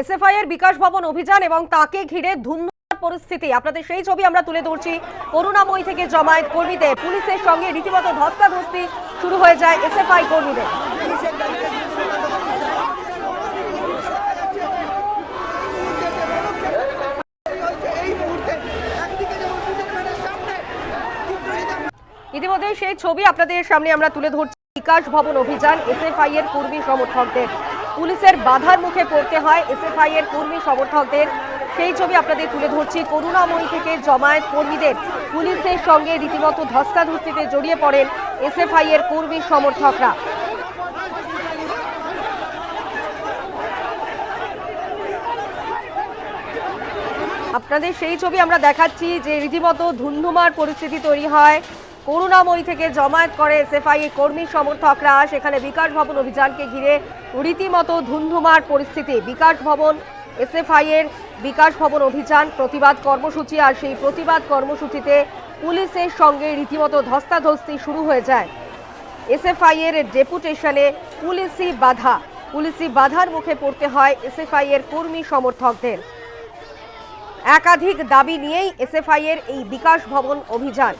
SFI এর বিকাশ ভবন অভিযান এবং তাকে ঘিরে ধুমধাম পরিস্থিতি। আপনাদের সেই ছবি আমরা তুলে ধরছি। করুণাময়ী থেকে জমায়েত কর্মীদের। পুলিশের সঙ্গে রীতিমতো ধস্তাধস্তি শুরু হয়ে যায় এসএফআই কর্মীদের। ইতিমধ্যে সেই ছবি আপনাদের সামনে আমরা তুলে ধরছি। বিকাশ ভবন অভিযান এসএফআই এর কর্মী সমর্থকদের। পুলিশের বাধার মুখে পড়তে হয় এসএফআই এর কর্মী সমর্থকদের। সেই ছবি আপনাদের তুলে ধরছি। করুণাময়ী থেকে জমায়েত কর্মীদের। পুলিশের সঙ্গে রীতিমতো ধস্তাধস্তিতে জড়িয়ে পড়েন এসএফআই এর কর্মী সমর্থকরা। আপনাদের সেই ছবি আমরা দেখাচ্ছি যে রীতিমতো ধুন্ধুমার পরিস্থিতি তৈরি হয়। করুণাময়ী থেকে জমায়েত করে এসএফআই কর্মী সমর্থকরা। সেখানে বিকাশ ভবন অভিযানকে ঘিরে রীতিমতো ধুন্ধুমার পরিস্থিতি। বিকাশ ভবন, এসএফআই এর বিকাশ ভবন অভিযান, প্রতিবাদ কর্মসূচি আর সেই প্রতিবাদ কর্মসূচিতে পুলিশের সঙ্গে রীতিমতো ধস্তাধস্তি শুরু হয়ে যায়। এসএফআই এর ডেপুটেশনে পুলিশি বাধা। পুলিশি বাধার মুখে পড়তে হয় এসএফআই এর কর্মী সমর্থকদের। একাধিক দাবি নিয়েই এসএফআই এর এই বিকাশ ভবন অভিযান।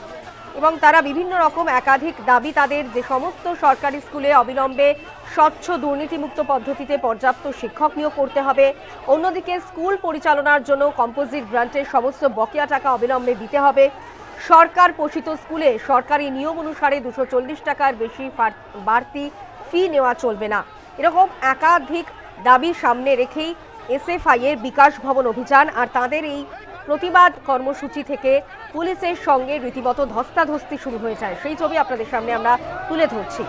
এবং তারা বিভিন্ন রকম একাধিক দাবি তাদের যে সমস্ত সরকারি স্কুলে অবিলম্বে স্বচ্ছ দুর্নীতিমুক্ত পদ্ধতিতে পর্যাপ্ত শিক্ষক নিয়োগ করতে হবে। অন্যদিকে স্কুল পরিচালনার জন্য কম্পোজিট গ্রান্টের সমস্ত বকেয়া টাকা অবিলম্বে দিতে হবে। সরকার পোষিত স্কুলে সরকারি নিয়ম অনুসারে দুশো টাকার বেশি বাড়তি ফি নেওয়া চলবে না। এরকম একাধিক দাবি সামনে রেখেই এসএফআই এর বিকাশ ভবন অভিযান আর তাদের এই প্রতিবাদ কর্মসূচি থেকে পুলিশের সঙ্গে রীতিমতো ধস্তাধস্তি শুরু হয়ে যায়। সেই ছবি আপনাদের সামনে আমরা তুলে ধরছি।